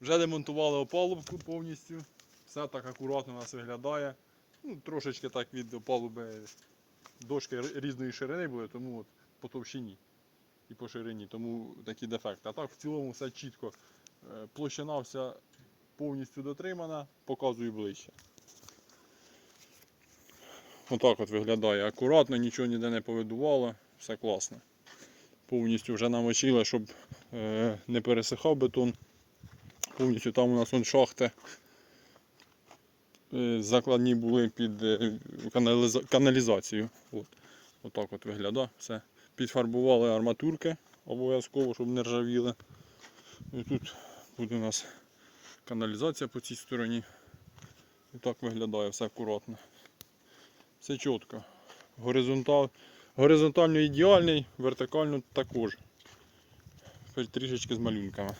Вже демонтували опалубку повністю. Все так акуратно у нас виглядає. Ну, трошечки так від опалуби дошки різної ширини були, тому от по товщині і по ширині, тому такі дефекти. А так в цілому все чітко. Е, Площина вся повністю дотримана, показую ближче. Отак от виглядає акуратно, нічого ніде не повидувало, все класно. Повністю вже намочили, щоб е, не пересихав бетон. Повністю там у нас вон шахти е, закладні були під е, каналіза- каналізацію. От. Отак от виглядає все. Підфарбували арматурки обов'язково, щоб не ржавіли. І тут буде у нас каналізація по цій стороні. І так виглядає все акуратно. Все чітко. Горизонталь, горизонтально ідеальний, вертикально також. Трішечки з малюнками.